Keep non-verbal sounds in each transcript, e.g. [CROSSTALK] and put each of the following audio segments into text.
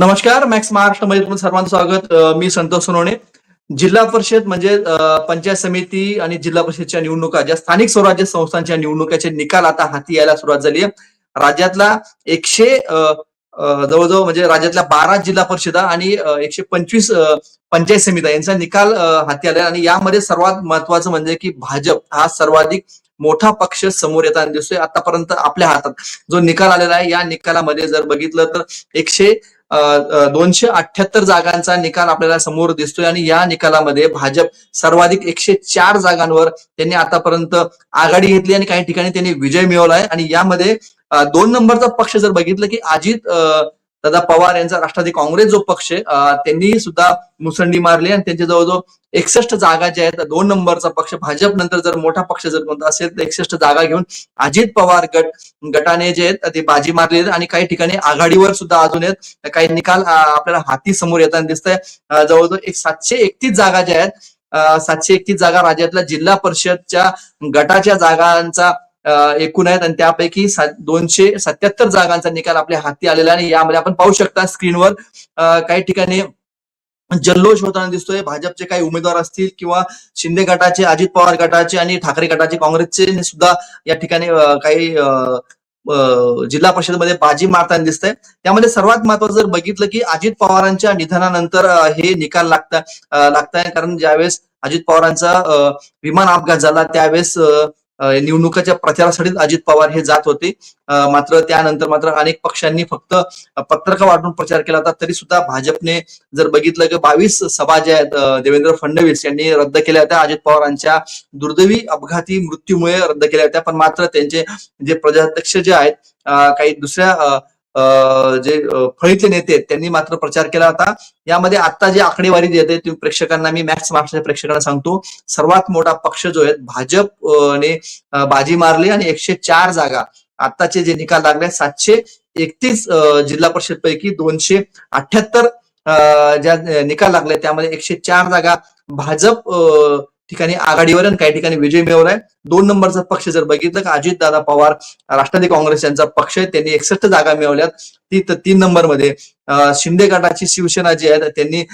नमस्कार मॅक्स महाराष्ट्रामध्ये तुम्हाला सर्वांचं स्वागत. मी संतोष सोनवणे. जिल्हा परिषद म्हणजे पंचायत समिती आणि जिल्हा परिषदच्या निवडणुका ज्या स्थानिक स्वराज्य संस्थांच्या निवडणुकाचे निकाल आता हाती यायला सुरुवात झाली आहे. राज्यातला एकशे जवळजवळ म्हणजे राज्यातल्या बारा जिल्हा परिषदा आणि एकशे पंचवीस पंचायत समित्या यांचा निकाल हाती आला आणि यामध्ये सर्वात महत्वाचं म्हणजे की भाजप हा सर्वाधिक मोठा पक्ष समोर येताना दिसतोय आतापर्यंत आपल्या हातात जो निकाल आलेला आहे. या निकालामध्ये जर बघितलं तर एकशे दोनशे अठ्याहत्तर जागांचा निकाल आपल्याला समोर दिसतोय आणि या निकालामध्ये भाजप सर्वाधिक एकशे चार जागांवर त्यांनी आतापर्यंत आघाडी घेतली आणि काही ठिकाणी त्यांनी विजय मिळवलाय. आणि यामध्ये दोन नंबरचा पक्ष जर बघितलं की अजित दादा पवार यांचा राष्ट्रवादी काँग्रेस जो पक्ष आहे त्यांनी सुद्धा मुसंडी मारली आणि त्यांच्या जवळजवळ एकसष्ट जागा ज्या आहेत दोन नंबरचा पक्ष भाजप नंतर जर मोठा पक्ष जर कोणता असेल तर एकसष्ट जागा घेऊन अजित पवार गट गटाने जे आहेत ते बाजी मारली आहेत आणि काही ठिकाणी आघाडीवर सुद्धा अजून आहेत. काही निकाल आपल्याला हाती समोर येताना दिसत आहे जवळजवळ एक सातशे एकतीस जागा ज्या आहेत सातशे एकतीस जागा राज्यातल्या जिल्हा परिषदच्या गटाच्या जागांचा एकूण आहेत आणि त्यापैकी दोनशे सत्याहत्तर जागांचा निकाल आपल्या हाती आलेला आहे आणि यामध्ये आपण पाहू शकता स्क्रीनवर काही ठिकाणी जल्लोष होताना दिसतोय. भाजपचे काही उमेदवार असतील किंवा शिंदे गटाचे अजित पवार गटाचे आणि ठाकरे गटाचे काँग्रेसचे सुद्धा या ठिकाणी काही जिल्हा परिषदमध्ये बाजी मारताना दिसतंय. त्यामध्ये सर्वात महत्वाचं जर बघितलं की अजित पवारांच्या निधनानंतर हे निकाल लागता लागताय. कारण ज्यावेळेस अजित पवारांचा विमान अपघात झाला त्यावेळेस निवडणुकाच्या प्रचारासाठीच अजित पवार हे जात होते. मात्र त्यानंतर मात्र अनेक पक्षांनी फक्त पत्रक वाटून प्रचार केला होता. तरी सुद्धा भाजपने जर बघितलं की बावीस सभा ज्या आहेत देवेंद्र फडणवीस यांनी रद्द केल्या होत्या. अजित पवारांच्या दुर्दैवी अपघाती मृत्यूमुळे रद्द केल्या होत्या. पण मात्र त्यांचे जे प्रजाध्यक्ष जे आहेत काही दुसऱ्या जे फळीचे नेते आहेत त्यांनी मात्र प्रचार केला होता. यामध्ये आता जी आकडेवारी देते येते ती प्रेक्षकांना मी मॅक्स महाराष्ट्राच्या प्रेक्षकांना सांगतो. सर्वात मोठा पक्ष जो आहे भाजप ने बाजी मारली आणि एकशे चार जागा आताचे जे निकाल लागले सातशे एकतीस जिल्हा परिषद पैकी दोनशे अठ्याहत्तर ज्या निकाल लागले त्यामध्ये एकशे चार जागा भाजप ठिकाणी आघाडीवर आणि काही ठिकाणी विजय मिळवलाय दोन नंबरचा पक्ष जर बघितलं तर अजित दादा पवार राष्ट्रवादी काँग्रेस यांचा पक्ष आहे. त्यांनी एकसष्ट जागा मिळवल्यात. ती तर तीन नंबरमध्ये. शिंदे गटाची शिवसेना जी आहे त्यांनी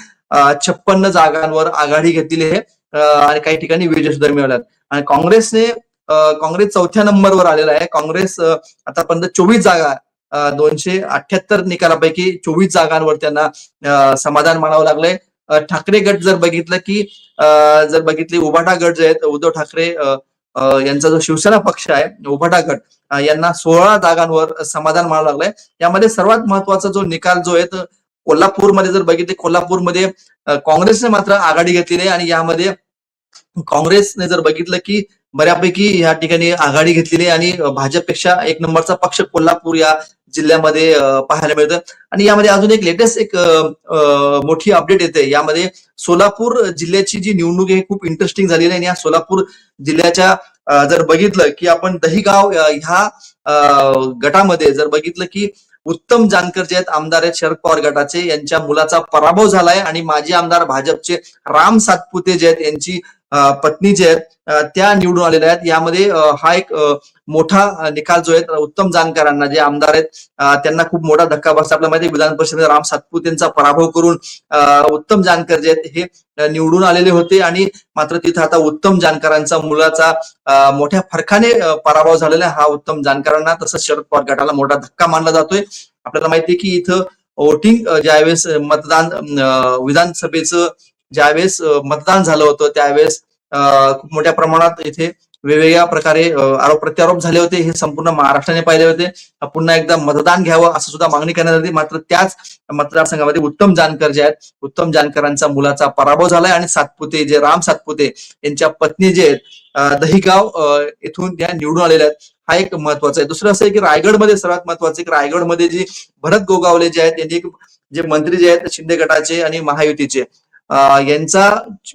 छप्पन्न जागांवर आघाडी घेतलेली आहे. आणि काही ठिकाणी विजय सुद्धा मिळवल्यात. आणि काँग्रेसने काँग्रेस चौथ्या नंबरवर आलेला आहे. काँग्रेस आतापर्यंत चोवीस जागा दोनशे अठ्याहत्तर निकालापैकी चोवीस जागांवर त्यांना समाधान मानावं लागलंय. ठाकरे गट जर बघितलं की अ, जर बघितली उभाटा गट जे आहेत उद्धव ठाकरे यांचा जो शिवसेना पक्ष आहे उभाटा गट यांना सोळा जागांवर समाधान मानावं लागलंय. यामध्ये सर्वात महत्त्वाचा जो निकाल जो आहे तो कोल्हापूरमध्ये जर बघितले कोल्हापूरमध्ये काँग्रेसने मात्र आघाडी घेतलेली आहे आणि यामध्ये काँग्रेसने जर बघितलं की बऱ्यापैकी या ठिकाणी आघाडी घेतलेली आहे आणि भाजपपेक्षा एक नंबरचा पक्ष कोल्हापूर या जिल्ह्यामध्ये पाहायला मिळतं आणि यामध्ये अजून एक लेटेस्ट एक मोठी अपडेट येते. यामध्ये सोलापूर जिल्ह्याची जी निवडणूक आहे खूप इंटरेस्टिंग झालेली आहे. आणि या सोलापूर जिल्ह्याच्या जर बघितलं की आपण दहीगाव ह्या गटामध्ये जर बघितलं की उत्तम जानकर जे आहेत आमदार आहेत शरद पवार गटाचे यांच्या मुलाचा पराभव झालाय. आणि माजी आमदार भाजपचे राम सातपुते जे आहेत यांची पत्नी जे आहेत त्या निवडून आलेल्या आहेत. यामध्ये हा एक मोठा निकाल जो आहे उत्तम जानकरांना जे आमदार आहेत त्यांना खूप मोठा धक्का बसला. आपल्या माहिती विधान परिषदेमध्ये राम सातपुतेंचा पराभव करून उत्तम जानकर जे आहेत हे निवडून आलेले होते. आणि मात्र तिथं आता उत्तम जानकरांचा मुलाचा मोठ्या फरकाने पराभव झालेला आहे. हा उत्तम जानकरांना तसंच शरद पवार गटाला मोठा धक्का मानला जातोय. आपल्याला माहिती आहे की इथं वोटिंग ज्यावेळेस मतदान विधानसभेचं ज्यावेळेस मतदान झालं होतं त्यावेळेस अ, खूप मोठ्या प्रमाणात इथे वेगवेगळ्या प्रकारे आरोप प्रत्यारोप झाले होते. हे संपूर्ण महाराष्ट्राने पाहिले होते. पुन्हा एकदा मतदान घ्यावं असं सुद्धा मागणी करण्यात आली. मात्र त्याच मतदारसंघामध्ये उत्तम जानकर जे आहेत उत्तम जानकरांचा मुलाचा पराभव झालाय आणि सातपुते जे राम सातपुते यांच्या पत्नी जे आहेत दहिगाव येथून त्या निवडून आलेल्या आहेत. हा एक महत्त्वाचा आहे. दुसरं असं आहे की रायगडमध्ये सर्वात महत्वाचं की रायगडमध्ये जी भरत गोगावले जे आहेत त्यांनी जे मंत्री जे आहेत शिंदे गटाचे आणि महायुतीचे. यांचा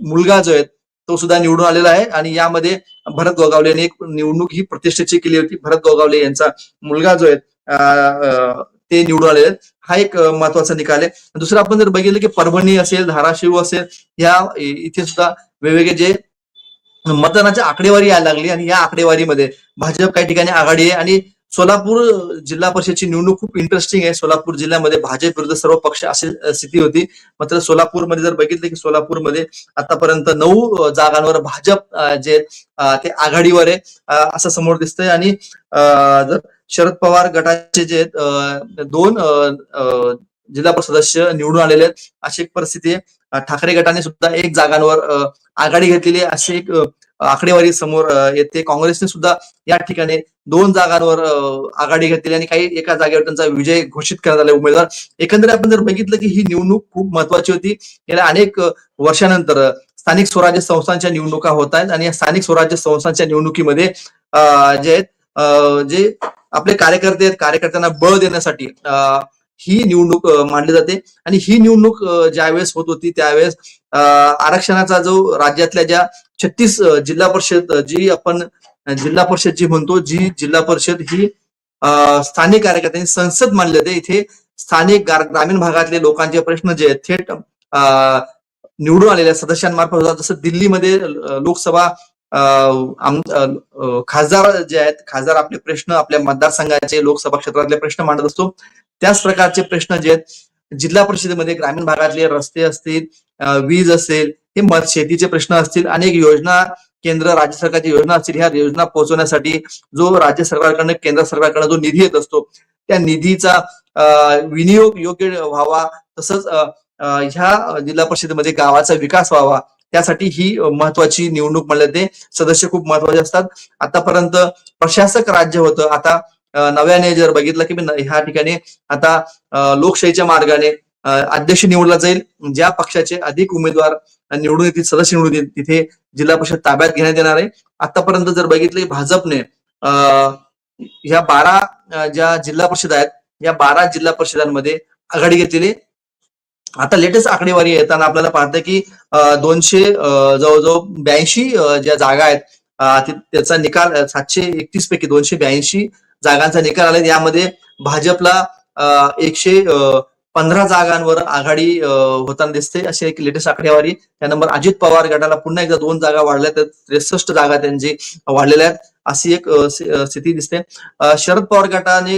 मुलगा जो आहे तो सुद्धा निवडून आलेला आहे. आणि यामध्ये भरत गोगावले यांनी एक निवडणूक ही प्रतिष्ठेची केली होती. भरत गोगावले यांचा मुलगा जो आहे ते निवडून आलेले आहेत. हा एक महत्त्वाचा निकाल आहे. दुसरं आपण जर बघितलं की परभणी असेल धाराशिव असेल या इथे सुद्धा वेगवेगळे जे मतदानाची आकडेवारी यायला लागली. आणि या आकडेवारीमध्ये भाजप काही ठिकाणी आघाडी आहे. आणि सोलापूर जिल्हा परिषदची निवडणूक खूप इंटरेस्टिंग आहे. सोलापूर जिल्ह्यामध्ये भाजप विरुद्ध सर्व पक्ष अशी स्थिती होती. मात्र सोलापूरमध्ये जर बघितलं की सोलापूरमध्ये आतापर्यंत नऊ जागांवर भाजप जे ते आघाडीवर आहे असं समोर दिसतंय. आणि अ, जर शरद पवार गटाचे जे दोन जिल्हा परिषद सदस्य निवडून आलेले आहेत अशी एक परिस्थिती आहे. ठाकरे गटाने सुद्धा एक जागांवर आघाडी घेतलेली अशी एक आकडेवारी समोर येते. काँग्रेसने सुद्धा या ठिकाणी दोन जागांवर आघाडी घेतलेली आणि काही एका जागेवर त्यांचा विजय घोषित करण्यात आला उमेदवार. एकंदरीत आपण जर बघितलं की ही निवडणूक खूप महत्वाची होती. गेल्या अनेक वर्षानंतर स्थानिक स्वराज्य संस्थांच्या निवडणुका होत आहेत आणि या स्थानिक स्वराज्य संस्थांच्या निवडणुकीमध्ये जे आहेत जे आपले कार्यकर्ते आहेत कार्यकर्त्यांना बळ देण्यासाठी अ, ही निवडणूक मानली मांडली जाते. आणि ही निवडणूक ज्यावेळेस होत होती त्यावेळेस आरक्षणाचा जो राज्यातल्या ज्या छत्तीस जिल्हा परिषद जी आपण जिल्हा परिषद जी म्हणतो जी जिल्हा परिषद ही स्थानिक कार्यकर्त्यांनी संसद मानली जाते. इथे स्थानिक ग्रामीण भागातले लोकांचे प्रश्न जे आहेत थेट अ, निवडून आलेल्या सदस्यांमार्फत होतात. जसं दिल्लीमध्ये लोकसभा खासदार जे आहेत खासदार आपले प्रश्न आपल्या मतदारसंघाचे लोकसभा क्षेत्रातले प्रश्न मांडत असतो. त्याच प्रकारचे प्रश्न जे आहेत जिल्हा परिषदेमध्ये ग्रामीण भागातले रस्ते असतील वीज असेल हे मत शेतीचे प्रश्न असतील अनेक योजना केंद्र राज्य सरकारची योजना असतील ह्या योजना पोहोचवण्यासाठी जो राज्य सरकारकडनं केंद्र सरकारकडनं जो निधी येत असतो त्या निधीचा विनियोग योग्य व्हावा तसंच ह्या जिल्हा परिषदेमध्ये गावाचा विकास व्हावा त्यासाठी ही महत्वाची निवडणूक म्हणलं ते सदस्य खूप महत्त्वाचे असतात. आतापर्यंत प्रशासक राज्य होतं आता नव्याने जर बघितलं की ह्या ठिकाणी आता लोकशाहीच्या मार्गाने अध्यक्ष निवडला जाईल. ज्या पक्षाचे अधिक उमेदवार निवडून येतील सदस्य निवडून येतील तिथे जिल्हा परिषद ताब्यात घेण्यात येणार आहे. आतापर्यंत जर बघितलं की भाजपने अ, ह्या बारा ज्या जिल्हा परिषद आहेत या बारा जिल्हा परिषदांमध्ये आघाडी घेतलेली आता लेटेस्ट आकडेवारी येताना आपल्याला पाहतं की दोनशे जवळजवळ ब्याऐंशी ज्या जागा आहेत त्याचा निकाल सातशे एकतीस पैकी दोनशे ब्याऐंशी जागांचा निकाल आला यामध्ये भाजपला एकशे पंधरा जागांवर आघाडी होताना दिसते. अशी एक लेटेस्ट आकडेवारी त्यानंतर अजित पवार गटाला पुन्हा एकदा दोन जागा वाढल्या तर त्रेसष्ट जागा त्यांची वाढलेल्या आहेत. अशी एक स्थिती दिसते. शरद पवार गटाने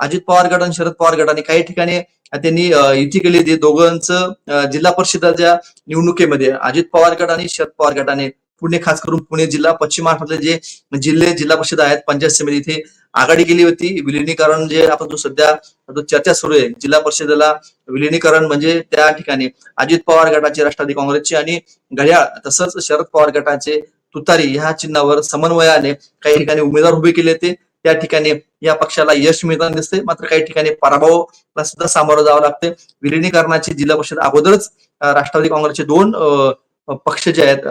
अजित पवार गट आणि शरद पवार गटाने काही ठिकाणी त्यांनी युती केली होती. दोघांचं जिल्हा परिषदाच्या निवडणुकीमध्ये अजित पवार गट आणि शरद पवार गटाने पुणे खास करून पुणे जिल्हा पश्चिम महाराष्ट्रातले जे जिल्हे जिल्हा परिषद आहेत पंचायत समिती इथे आघाडी केली होती. विलिनीकरण जे आपण जो सध्या जो चर्चा सुरू आहे जिल्हा परिषदेला विलिनीकरण म्हणजे त्या ठिकाणी अजित पवार गटाचे राष्ट्रवादी काँग्रेसचे आणि घड्याळ तसंच शरद पवार गटाचे तुतारी ह्या चिन्हावर समन्वयाने काही ठिकाणी उमेदवार उभे केले होते. त्या ठिकाणी या पक्षाला यश मिळताना दिसते मात्र काही ठिकाणी पराभवाला सुद्धा सामोरं जावं लागते विलिनीकरणाची जिल्हा परिषद अगोदरच राष्ट्रवादी काँग्रेसचे दोन पक्ष जे आहेत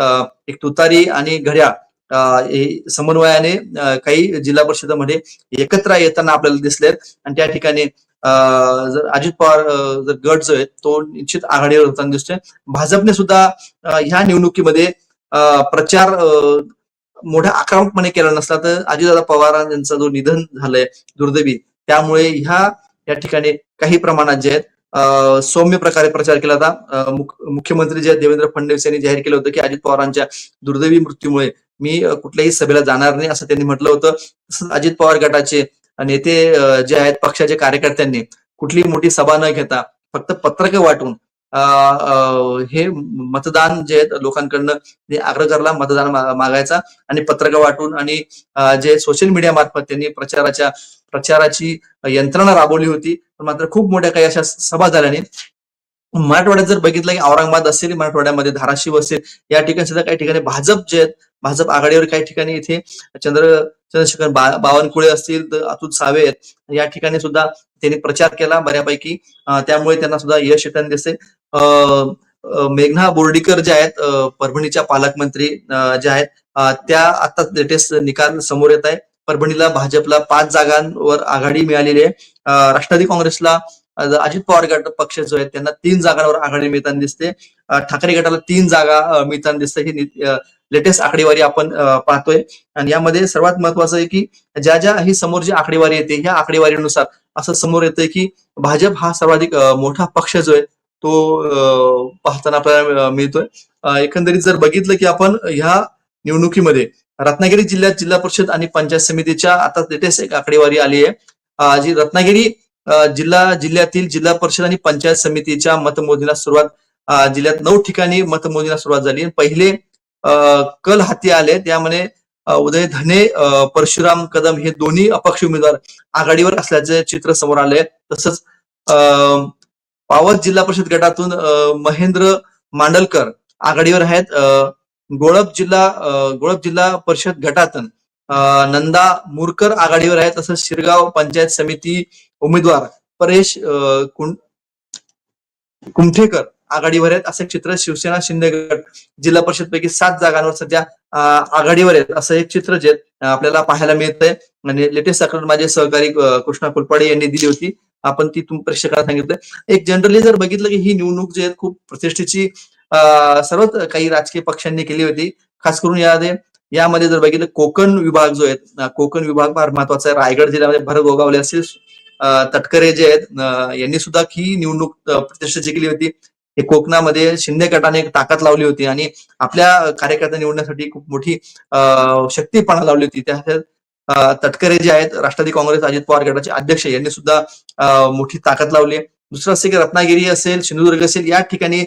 एक तुतारी आणि घड्याळ समन्वयाने काही जिल्हा परिषदेमध्ये एकत्र येताना आपल्याला दिसलेत. आणि त्या ठिकाणी अ, जर अजित पवार जर गट जो आहे तो निश्चित आघाडीवर होताना दिसतोय. भाजपने सुद्धा ह्या निवडणुकीमध्ये अ, प्रचार मोठ्या आक्रमकपणे केला नसला तर अजितदादा पवार यांचा जो निधन झालंय दुर्दैवी. त्यामुळे ह्या या ठिकाणी काही प्रमाणात जे आहेत सौम्य प्रकारे प्रचार केला होता. मुख्यमंत्री जे देवेंद्र फडणवीस यांनी जाहीर केलं होतं की अजित पवारांच्या दुर्दैवी मृत्यूमुळे मी कुठल्याही सभेला जाणार नाही असं त्यांनी म्हटलं होतं. तसंच अजित पवार गटाचे नेते जे आहेत पक्षाच्या कार्यकर्त्यांनी कुठलीही मोठी सभा न घेता फक्त पत्रकं वाटून हे मतदान जे आहेत लोकांकडनं ते आग्रह करला मतदान मागायचा आणि पत्रकं वाटून आणि जे सोशल मीडिया मार्फत त्यांनी प्रचाराच्या प्रचाराची यंत्रणा राबवली होती. पण मात्र खूप मोठ्या काही अशा सभा झाल्याने मराठवाड्यात जर बघितलं की औरंगाबाद असेल मराठवाड्यामध्ये धाराशिव असेल या ठिकाणी सुद्धा काही ठिकाणी भाजप जे आहेत भाजप आघाडीवर काही ठिकाणी इथे चंद्र चंद्रशेखर बा- बावनकुळे असतील तर अतुल सावे आहेत. या ठिकाणी सुद्धा त्यांनी प्रचार केला बऱ्यापैकी. त्यामुळे त्यांना सुद्धा यश येताना दिसते मेघना बोर्डीकर ज्या आहेत परभणीच्या पालकमंत्री ज्या आहेत त्या आता लेटेस्ट निकाल समोर येत आहे. परभणीला भाजपला पाच जागांवर आघाडी मिळालेली आहे. राष्ट्रवादी काँग्रेसला अजित पवार गट पक्ष जो आहे त्यांना तीन जागांवर आघाडी मिळताना दिसते. ठाकरे गटाला तीन जागा मिळताना दिसते. ही लेटेस्ट आकडेवारी आपण पाहतोय. आणि यामध्ये सर्वात महत्वाचं आहे की ज्या ज्या ही समोर जी आकडेवारी येते ह्या आकडेवारीनुसार असं समोर येतंय की भाजप हा सर्वाधिक मोठा पक्ष जो आहे तो पाहताना आपल्याला मिळतोय. एकंदरीत जर बघितलं की आपण ह्या निवडणुकीमध्ये रत्नागिरी जिल्ह्यात जिल्हा परिषद आणि पंचायत समितीच्या आता लेटेस्ट एक आकडेवारी आली आहे. जी रत्नागिरी जिल्हा जिल्ह्यातील जिल्हा परिषद आणि पंचायत समितीच्या मतमोजणीला सुरुवात जिल्ह्यात नऊ ठिकाणी मतमोजणीला सुरुवात झाली. पहिले अं, कल हाती आले. त्यामध्ये उदय धने अं, परशुराम कदम हे दोन्ही अपक्ष उमेदवार आघाडीवर असल्याचे चित्र समोर आले. तसंच अं, पावस जिल्हा परिषद गटातून महेंद्र मांडलकर आघाडीवर आहेत. अं, गोळप जिल्हा अं, गोळप जिल्हा परिषद गटातून अं, नंदा मुरकर आघाडीवर आहेत. तसंच शिरगाव पंचायत समिती उमेदवार परेश कुं- कुमठेकर आघाडीवर आहेत. असं एक चित्र शिवसेना शिंदे गट जिल्हा परिषद पैकी सात जागांवर सध्या आघाडीवर आहेत. असं एक चित्र जे आपल्याला पाहायला मिळतंय. आणि लेटेस्ट आकलन माझे सहकारी कृष्णा कुलपाडे यांनी दिली होती. आपण ती तुम प्रेक्षकांना सांगितलं एक जनरली जर बघितलं की ही निवडणूक जी आहे खूप प्रतिष्ठेची सर्वच काही राजकीय पक्षांनी केली होती. खास करून यामध्ये यामध्ये जर बघितलं कोकण विभाग जो आहे कोकण विभाग फार महत्त्वाचा आहे. रायगड जिल्ह्यामध्ये भरत गोगावले असतील तटकरे जे आहेत यांनी सुद्धा ही निवडणूक प्रतिष्ठा जिंकली केली होती हे कोकणामध्ये शिंदे गटाने एक ताकद लावली होती आणि आपल्या कार्यकर्ता निवडण्यासाठी खूप मोठी शक्तीपणा लावली होती. त्या तटकरे जे आहेत राष्ट्रवादी काँग्रेस अजित पवार गटाचे अध्यक्ष यांनी सुद्धा मोठी ताकद लावली. दुसरं असं की रत्नागिरी असेल सिंधुदुर्ग असेल या ठिकाणी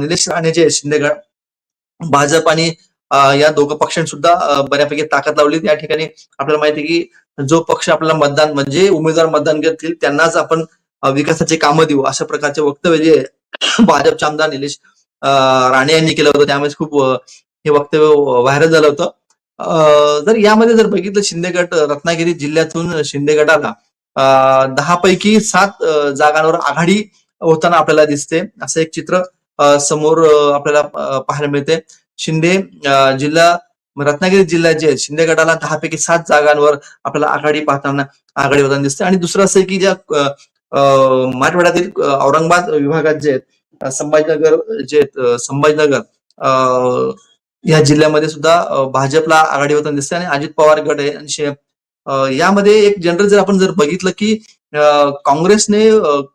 निलेश राणे जे शिंदेगड भाजप आणि या दोघं पक्षांनी सुद्धा बऱ्यापैकी ताकद लावली. या ठिकाणी आपल्याला माहिती की जो पक्ष आपल्याला मतदान म्हणजे उमेदवार मतदान घेतील त्यांनाच आपण विकासाचे कामं देऊ अशा प्रकारचे वक्तव्य जे [COUGHS] भाजपचे आमदार निलेश राणे यांनी केलं होतं. त्यामुळे खूप हे वक्तव्य व्हायरल झालं होतं. जर यामध्ये जर बघितलं शिंदे गट रत्नागिरी जिल्ह्यातून शिंदे गटाला दहा पैकी सात जागांवर आघाडी होताना आपल्याला दिसते. असं एक चित्र समोर आपल्याला पाहायला मिळते. शिंदे अं, जिल्हा रत्नागिरी जिल्ह्यात जे शिंदे गटाला दहा पैकी सात जागांवर आपल्याला आघाडी पाहताना आघाडी होताना दिसते आणि दुसरं असं की ज्या मराठवाड्यातील औरंगाबाद विभागात जे आहेत संभाजीनगर जे आहेत संभाजीनगर या जिल्ह्यामध्ये सुद्धा भाजपला आघाडी होताना दिसते आणि अजित पवार गट आहे. आणि यामध्ये एक जनरल जर आपण जर बघितलं की काँग्रेसने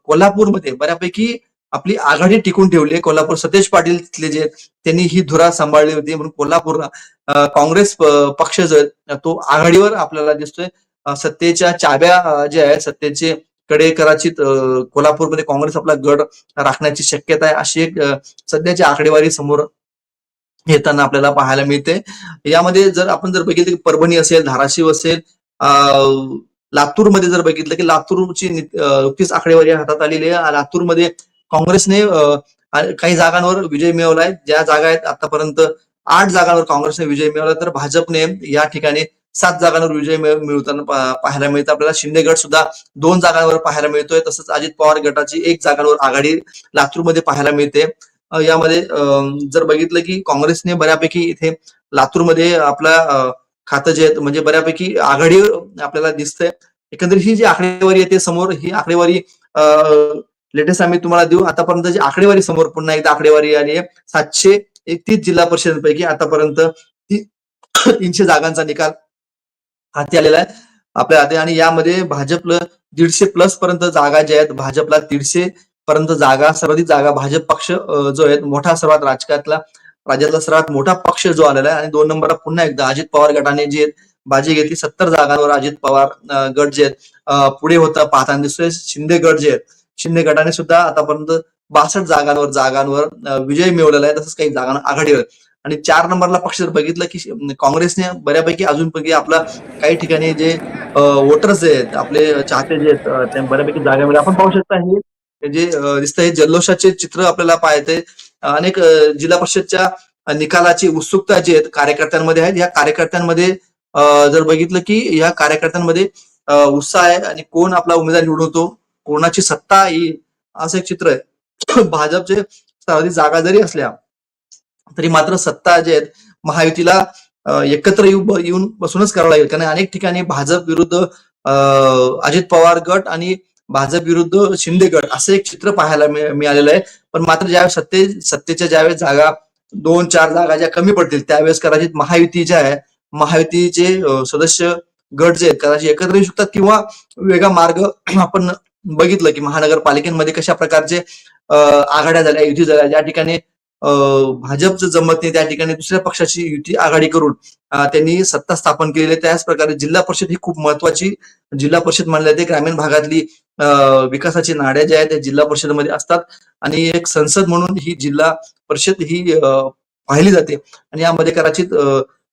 कोल्हापूरमध्ये बऱ्यापैकी आपली आघाडी टिकून ठेवली आहे. कोल्हापूर सतेज पाटील तिथले जे त्यांनी ही धुरा सांभाळली होती. म्हणून कोल्हापूर काँग्रेस पक्ष जो आहे तो आघाडीवर आपल्याला दिसतोय. सत्तेच्या चाब्या जे ज्या आहेत सत्तेचे कडे कदाचित कोल्हापूरमध्ये काँग्रेस आपला गड राखण्याची शक्यता आहे. अशी एक सध्याची आकडेवारी समोर येताना आपल्याला पाहायला मिळते. यामध्ये जर आपण जर बघितलं की परभणी असेल धाराशिव असेल लातूरमध्ये जर बघितलं की लातूरची नुकतीच आकडेवारी हातात आलेली आहे. लातूरमध्ये काँग्रेसने काही जागांवर विजय मिळवलाय. ज्या जागा आहेत आतापर्यंत आठ जागांवर काँग्रेसने विजय मिळवला तर भाजपने या ठिकाणी सात जागांवर विजय मिळवताना पाहायला मिळतं. आपल्याला शिंदे गट सुद्धा दोन जागांवर पाहायला मिळतोय. तसंच अजित पवार गटाची एक जागांवर आघाडी लातूरमध्ये पाहायला मिळते. यामध्ये जर बघितलं की काँग्रेसने बऱ्यापैकी इथे लातूरमध्ये आपला खातं जे आहेत म्हणजे बऱ्यापैकी आघाडी आपल्याला दिसतंय. एकंदरीत ही जी आकडेवारी येते समोर ही आकडेवारी लेटेस्ट आम्ही तुम्हाला देऊ. आतापर्यंत जी आकडेवारी समोर पुन्हा एकदा आकडेवारी आली आहे सातशे एकतीस जिल्हा परिषदांपैकी आतापर्यंत तीनशे जागांचा निकाल हाती आलेला आहे. आपल्या हाती आणि यामध्ये भाजपला दीडशे प्लस पर्यंत जागा ज्या आहेत भाजपला दीडशे पर्यंत जागा सर्वाधिक जागा भाजप पक्ष जो आहे मोठा सर्वात राजकारणातला राज्यातला सर्वात मोठा पक्ष जो आलेला आहे. आणि दोन नंबरला पुन्हा एकदा अजित पवार गटाने जी बाजी घेतली सत्तर जागांवर अजित पवार गट जे आहेत पुढे होता पाहताना दिसतोय. शिंदे गट जे आहेत शिंदे गटाने सुद्धा आतापर्यंत बासष्ट जागांवर जागांवर विजय मिळवलेला आहे तसंच काही जागांवर आघाडीवर आणि चार नंबरला पक्ष जर बघितलं की काँग्रेसने बऱ्यापैकी अजूनपैकी आपला काही ठिकाणी जे वोटर्स जे आहेत आपले चाहते जे आहेत ते बऱ्यापैकी जागा आपण पाहू शकता. हे जे दिसतं हे जल्लोषाचे चित्र आपल्याला पाहते अनेक जिल्हा परिषदच्या निकालाची उत्सुकता जी आहेत कार्यकर्त्यांमध्ये आहेत या कार्यकर्त्यांमध्ये जर बघितलं की या कार्यकर्त्यांमध्ये उत्साह आहे आणि कोण आपला उमेदवार निवडवतो कोणाची सत्ता येईल असं एक चित्र आहे. [COUGHS] भाजपचे सर्वाधिक जागा जरी असल्या तरी मात्र सत्ता जे आहेत महायुतीला एकत्र येऊ येऊन बसूनच करावं लागेल. कारण अनेक ठिकाणी भाजप विरुद्ध अजित पवार गट आणि भाजप विरुद्ध शिंदे गट असं एक चित्र पाहायला मिळालेलं आहे. पण मात्र ज्यावेळेस सत्ते सत्तेच्या ज्यावेळेस जागा दोन चार जागा ज्या कमी पडतील त्यावेळेस कदाचित महायुती ज्या आहे महायुतीचे सदस्य गट जे आहेत कदाचित एकत्र येऊ शकतात किंवा वेगळा मार्ग आपण बघितलं की महानगरपालिकेमध्ये कशा प्रकारचे आघाड्या झाल्या युती झाल्या ज्या ठिकाणी भाजपचं जमत नाही त्या ठिकाणी दुसऱ्या पक्षाची युती आघाडी करून त्यांनी सत्ता स्थापन केलेली आहे. त्याच प्रकारे जिल्हा परिषद ही खूप महत्वाची जिल्हा परिषद मानली जाते. ग्रामीण भागातली विकासाची नाड्या ज्या आहेत त्या जिल्हा परिषदेमध्ये असतात. आणि एक संसद म्हणून ही जिल्हा परिषद ही अं, पाहिली जाते. आणि यामध्ये कदाचित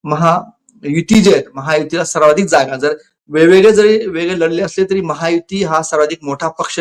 महायुती जे आहेत महायुतीला सर्वाधिक जागा जर वेगवेगळे जरी वेगळे लढले असले तरी महायुती हा सर्वाधिक मोठा पक्ष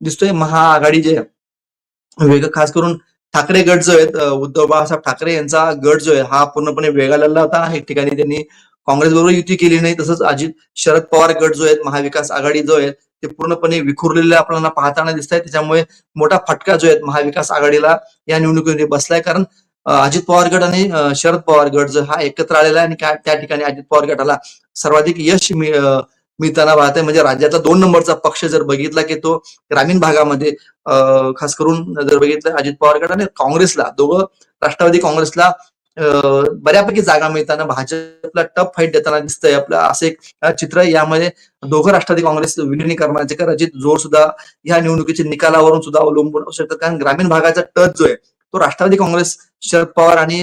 दिसतोय. महाआघाडी जे वेगळं वेग खास करून ठाकरे गट जो आहे उद्धव बाळासाहेब ठाकरे यांचा गट जो आहे हा पूर्णपणे वेगळा लढला होता. एक ठिकाणी त्यांनी काँग्रेस बरोबर युती केली नाही तसंच अजित शरद पवार गट जो आहे महाविकास आघाडी जो आहे ते पूर्णपणे विखुरलेले आपल्याला पाहताना दिसत आहे त्याच्यामुळे मोठा फटका जो आहे महाविकास आघाडीला या निवडणुकीमध्ये बसलाय. कारण अजित पवार गट आणि शरद पवार गट जो हा एकत्र आलेला आहे आणि काय- त्या ठिकाणी अजित पवार गटाला सर्वाधिक यश मिळताना पाहत आहे म्हणजे राज्यातला दोन नंबरचा पक्ष जर बघितला की तो ग्रामीण भागामध्ये अं, खास करून जर बघितलं अजित पवार गट आणि काँग्रेसला दोघं राष्ट्रवादी काँग्रेसला बऱ्यापैकी जागा मिळताना भाजपला टफ फाईट देताना दिसतंय. आपलं असं एक चित्र यामध्ये दोघं राष्ट्रवादी काँग्रेस विलिनीकरणाचे अजित जोर सुद्धा या निवडणुकीच्या निकालावरून सुद्धा अवलंबून असू शकतात. कारण ग्रामीण भागाचा टच जो आहे तो राष्ट्रवादी काँग्रेस शरद पवार आणि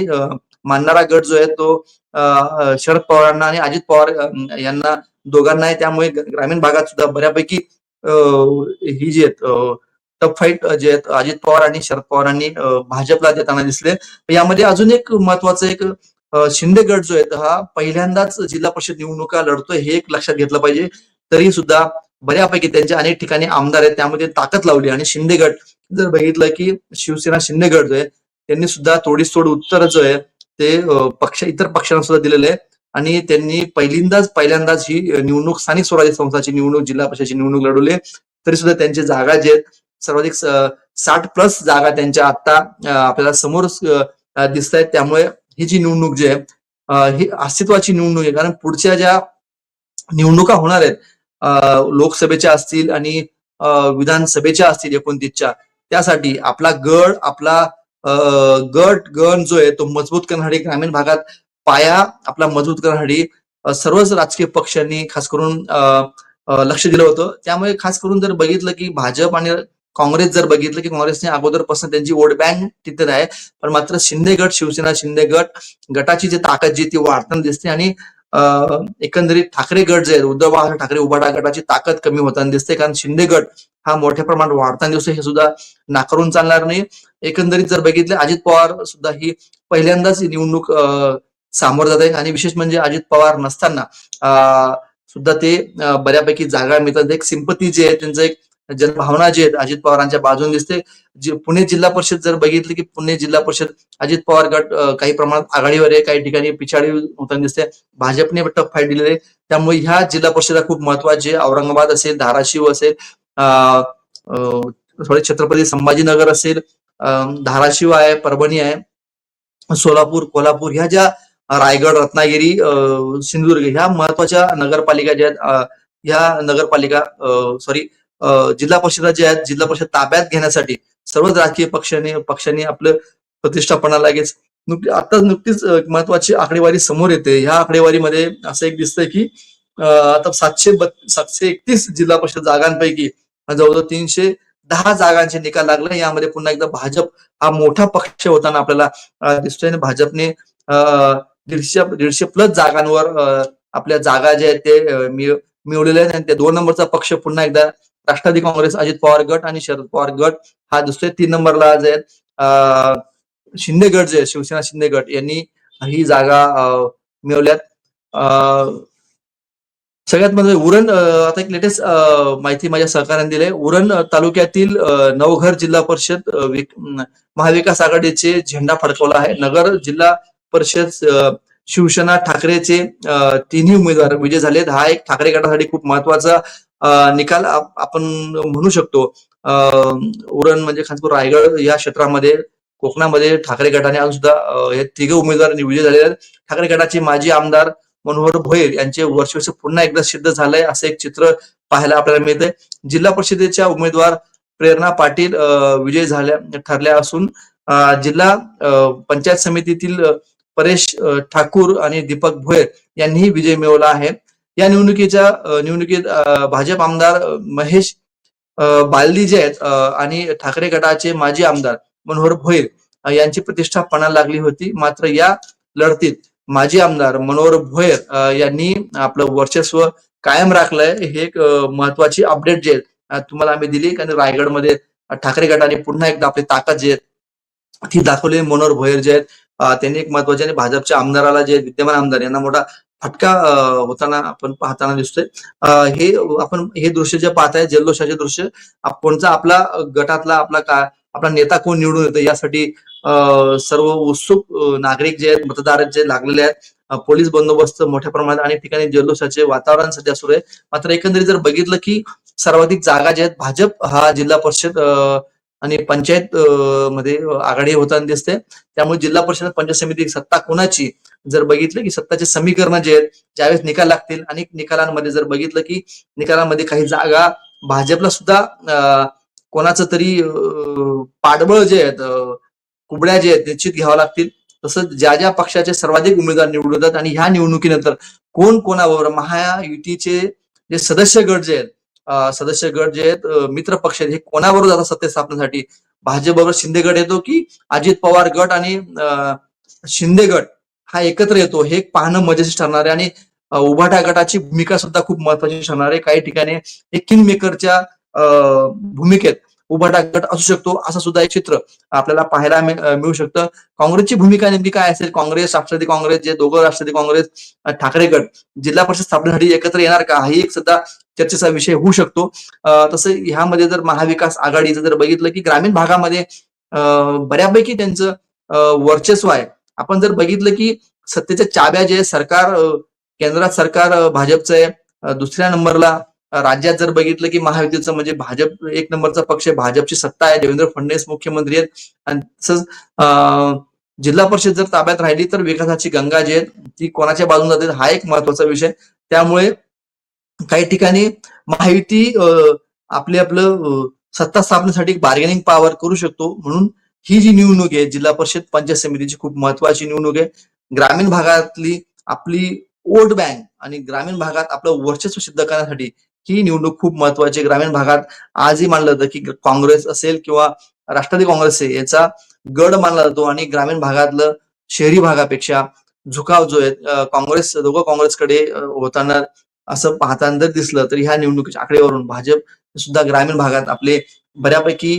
मानणारा गट जो आहे तो शरद पवारांना आणि अजित पवार यांना दोघांना आहे त्यामुळे ग्रामीण भागात सुद्धा बऱ्यापैकी ही जी आहेत टफ फाईट जे आहेत अजित पवार आणि शरद पवारांनी भाजपला देताना दिसले. यामध्ये अजून एक महत्वाचं एक शिंदे गट जो आहे हा पहिल्यांदाच जिल्हा परिषद निवडणुका लढतोय हे एक लक्षात घेतलं पाहिजे. तरी सुद्धा बऱ्यापैकी त्यांच्या अनेक ठिकाणी आमदार आहेत त्यामध्ये ताकद लावली. आणि शिंदे गट जर बघितलं की शिवसेना शिंदे गट जो आहे त्यांनी सुद्धा थोडीस थोडी उत्तर जो आहे ते पक्ष इतर पक्षांना सुद्धा दिलेले आहे. आणि त्यांनी पहिल्यांदाच पहिल्यांदाच ही निवडणूक स्थानिक स्वराज्य संस्थाची निवडणूक जिल्हा परिषदेची निवडणूक लढवली तरी सुद्धा त्यांची जागा जे आहेत सर्वाधिक साठ प्लस जागा त्यांच्या आता आपल्याला समोर दिसत आहेत. त्यामुळे ही जी निवडणूक जी आहे ही अस्तित्वाची निवडणूक आहे. कारण पुढच्या ज्या निवडणुका होणार आहेत लोकसभेच्या असतील आणि विधानसभेच्या असतील एकोणतीसच्या त्यासाठी आपला गड आपला गट गण जो आहे तो मजबूत करण्यासाठी ग्रामीण भागात पाया आपला मजबूत करण्यासाठी सर्वच राजकीय पक्षांनी खास करून लक्ष दिलं होतं. त्यामुळे खास करून जर बघितलं की भाजप आणि काँग्रेस जर बघितलं की काँग्रेसने अगोदरपासून त्यांची वोट बँक तिथे आहे पण मात्र शिंदे गट शिवसेना शिंदे गट गटाची जी ताकद जी ती वाढताना दिसते आणि एकंदरीत ठाकरे गट जे आहेत उद्धव बाळासाहेब ठाकरे उभाटा गटाची ताकद कमी होताना दिसते. कारण शिंदे गट हा मोठ्या प्रमाणात वाढताना दिसतो हे सुद्धा नाकारून चालणार नाही. एकंदरीत जर बघितले अजित पवार सुद्धा ही पहिल्यांदाच ही निवडणूक सामोर सामोरं जात आहे. आणि विशेष म्हणजे अजित पवार नसताना सुद्धा ते बऱ्यापैकी जागा मिळतात. एक सिंपती जी आहे त्यांचं एक जनभावना जी आहेत अजित पवारांच्या बाजूने दिसते. पुणे जिल्हा परिषद जर बघितलं की पुणे जिल्हा परिषद अजित पवार गट काही प्रमाणात आघाडीवर आहे काही ठिकाणी पिछाडी होताना दिसते. भाजपने टफ फाईट दिलेली आहे. त्यामुळे ह्या जिल्हा परिषदा खूप महत्त्वाचे औरंगाबाद असेल धाराशिव असेल अ थोडे छत्रपती संभाजीनगर असेल धाराशिव आहे परभणी आहे सोलापूर कोल्हापूर ह्या ज्या रायगड रत्नागिरी अं, सिंधुदुर्ग ह्या महत्त्वाच्या नगरपालिका ज्या आहेत ह्या नगरपालिका सॉरी जिल्हा परिषदा ज्या आहेत जिल्हा परिषद ताब्यात घेण्यासाठी सर्वच राजकीय पक्षांनी पक्षांनी आपलं प्रतिष्ठापना लागेच नुकती आता नुकतीच महत्वाची आकडेवारी समोर येते. ह्या आकडेवारीमध्ये असं एक दिसतंय की आता सातशे बत- सातशे एकतीस जिल्हा परिषद जागांपैकी जवळजवळ तीनशे दहा जागांचे निकाल लागले. यामध्ये पुन्हा एकदा भाजप हा मोठा पक्ष होताना आपल्याला दिसतोय. आणि भाजपने दीडशे दीडशे प्लस जागांवर आपल्या जागा ज्या आहेत ते मिळवलेल्या मिळवलेले आहेत. आणि ते दोन नंबरचा पक्ष पुन्हा एकदा राष्ट्रवादी काँग्रेस अजित पवार गट आणि शरद पवार गट हा दिसतोय. तीन नंबरला जे आहेत अं, शिंदे गट जे शिवसेना शिंदे गट यांनी ही जागा मिळवल्यात. सगळ्यात म्हणजे उरण आता एक लेटेस्ट माहिती माझ्या सहकार्याने दिली आहे. उरण तालुक्यातील नवघर जिल्हा परिषद महाविकास आघाडीचे झेंडा फडकवला आहे. नगर जिल्हा परिषद शिवसेना ठाकरेचे तिन्ही उमेदवार विजय झालेत हा एक ठाकरे गटासाठी खूप महत्त्वाचा निकाल आपण म्हणू शकतो. उरण म्हणजे खासपूर रायगड या क्षेत्रामध्ये कोकणामध्ये ठाकरे गटाने अजून सुद्धा हे तिघे उमेदवार विजय झालेले आहेत. ठाकरे गटाचे माजी आमदार मनोहर भोयर यांचे वर्षवर्ष पुन्हा एकदा सिद्ध झालंय असं एक चित्र पाहायला आपल्याला मिळतंय. जिल्हा परिषदेच्या उमेदवार प्रेरणा पाटील अं, झाल्या ठरल्या असून जिल्हा अं, पंचायत समितीतील परेश ठाकूर आणि दीपक भोयर यांनीही विजय मिळवला आहे. या निवडणुकीच्या निवडणुकीत भाजप आमदार महेश अं, बालदी जे आहेत आणि ठाकरे गटाचे माजी आमदार मनोहर भोईर यांची प्रतिष्ठा पणाला लागली होती. मात्र या लढतीत माजी आमदार मनोहर भोयर यांनी आपलं वर्चस्व कायम राखलंय. हे एक महत्वाची अपडेट जे आहे तुम्हाला आम्ही दिली. कारण रायगडमध्ये ठाकरे गटाने पुन्हा एकदा आपली ताकद जी आहे ती दाखवली. मनोहर भोयर जे आहेत त्यांनी एक महत्त्वाचे आणि भाजपच्या आमदाराला जे विद्यमान आमदार यांना मोठा फटका होताना आपण पाहताना दिसतोय. हे आपण हे दृश्य जे पाहताय जल्लोषाचे दृश्य कोणता कोणचा आपला गटातला आपला का आपला नेता कोण निवडून येतो यासाठी सर्व उत्सुक नागरिक जे आहेत मतदार जे लागलेले आहेत पोलीस बंदोबस्त मोठ्या प्रमाणात अनेक ठिकाणी जल्लोषाचे वातावरण सध्या सुरू आहे. मात्र एकंदरीत जर बघितलं की सर्वाधिक जागा ज्या आहेत भाजप हा जिल्हा परिषद अ, आणि पंचायत मध्ये आघाडी होताना दिसते. त्यामुळे जिल्हा परिषद पंचायत समिती सत्ता कोणाची? जर बघितलं की सत्ताचे समीकरण जे आहेत ज्यावेळेस निकाल लागतील अनेक निकालांमध्ये जर बघितलं की निकालांमध्ये काही जागा भाजपला सुद्धा कोणाचं तरी पाठबळ जे आहेत कुबड्या जे आहेत निश्चित घ्यावं लागतील. तसंच ज्या ज्या पक्षाचे सर्वाधिक उमेदवार निवडून येतात आणि ह्या निवडणुकीनंतर कोण कोणाबरोबर महायुतीचे जे सदस्य गट जे आहेत सदस्य गट जे आहेत मित्र पक्ष आहेत हे कोणाबरोबर जातात सत्ते स्थापनेसाठी? भाजपबरोबर शिंदे गट येतो की अजित पवार गट आणि शिंदे गट हा एकत्र येतो? हे पाहणं मजेशीर ठरणार आहे आणि उभाटा गटाची भूमिका सुद्धा खूप महत्वाची ठरणार आहे. काही ठिकाणी एक किंग मेकरच्या भूमिकेत उभाटा गट असू शकतो असं सुद्धा एक चित्र आपल्याला पाहायला मिळू शकतं. काँग्रेसची भूमिका नेमकी काय असेल? काँग्रेस राष्ट्रवादी काँग्रेस जे दोघं राष्ट्रवादी काँग्रेस ठाकरे गट जिल्हा परिषद स्थापनेसाठी एकत्र येणार का? हाही एक सुद्धा चर्चेचा विषय होऊ शकतो. तसं ह्यामध्ये जर महाविकास आघाडीचं जर बघितलं की ग्रामीण भागामध्ये बऱ्यापैकी त्यांचं वर्चस्व आहे. आपण जर बघितलं की सत्तेच्या चाब्या जे सरकार केंद्रात सरकार भाजपचं आहे दुसऱ्या नंबरला राज्यात जर बघितलं की महायुतीचं म्हणजे भाजप एक नंबरचा पक्ष आहे. भाजपची सत्ता आहे. देवेंद्र फडणवीस मुख्यमंत्री आहेत. आणि तसंच जिल्हा परिषद जर ताब्यात राहिली तर विकासाची गंगा जी आहे ती कोणाच्या बाजून जाते? हा एक महत्त्वाचा विषय त्यामुळे काही ठिकाणी महायुती आपली आपले आपलं सत्ता स्थापनेसाठी बार्गेनिंग पॉवर करू शकतो. म्हणून ही जी निवडणूक आहे जिल्हा परिषद पंचायत समितीची खूप महत्वाची निवडणूक आहे. ग्रामीण भागातली आपली वोट बँक आणि ग्रामीण भागात आपलं वर्चस्व सिद्ध करण्यासाठी ही निवडणूक खूप महत्वाची ग्रामीण भागात आजही मानलं जातं की काँग्रेस असेल किंवा राष्ट्रवादी काँग्रेस आहे याचा गड मानला जातो आणि ग्रामीण भागातलं शहरी भागापेक्षा झुकाव जो आहे काँग्रेस दोघं काँग्रेसकडे होताना असं पाहताना जर दिसलं तर ह्या निवडणुकीच्या आकडेवरून भाजप सुद्धा ग्रामीण भागात आपले बऱ्यापैकी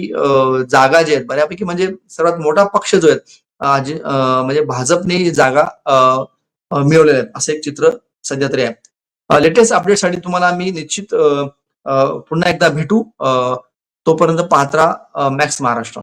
जागा जे आहेत बऱ्यापैकी म्हणजे सर्वात मोठा पक्ष जो आहे म्हणजे भाजपने ही जागा मिळवलेल्या आहेत. असं एक चित्र सध्या तरी आहे. लेटेस्ट अपडेटसाठी तुम्हाला मी निश्चित पुन्हा एकदा भेटू. तोपर्यंत पात्रा मॅक्स महाराष्ट्र.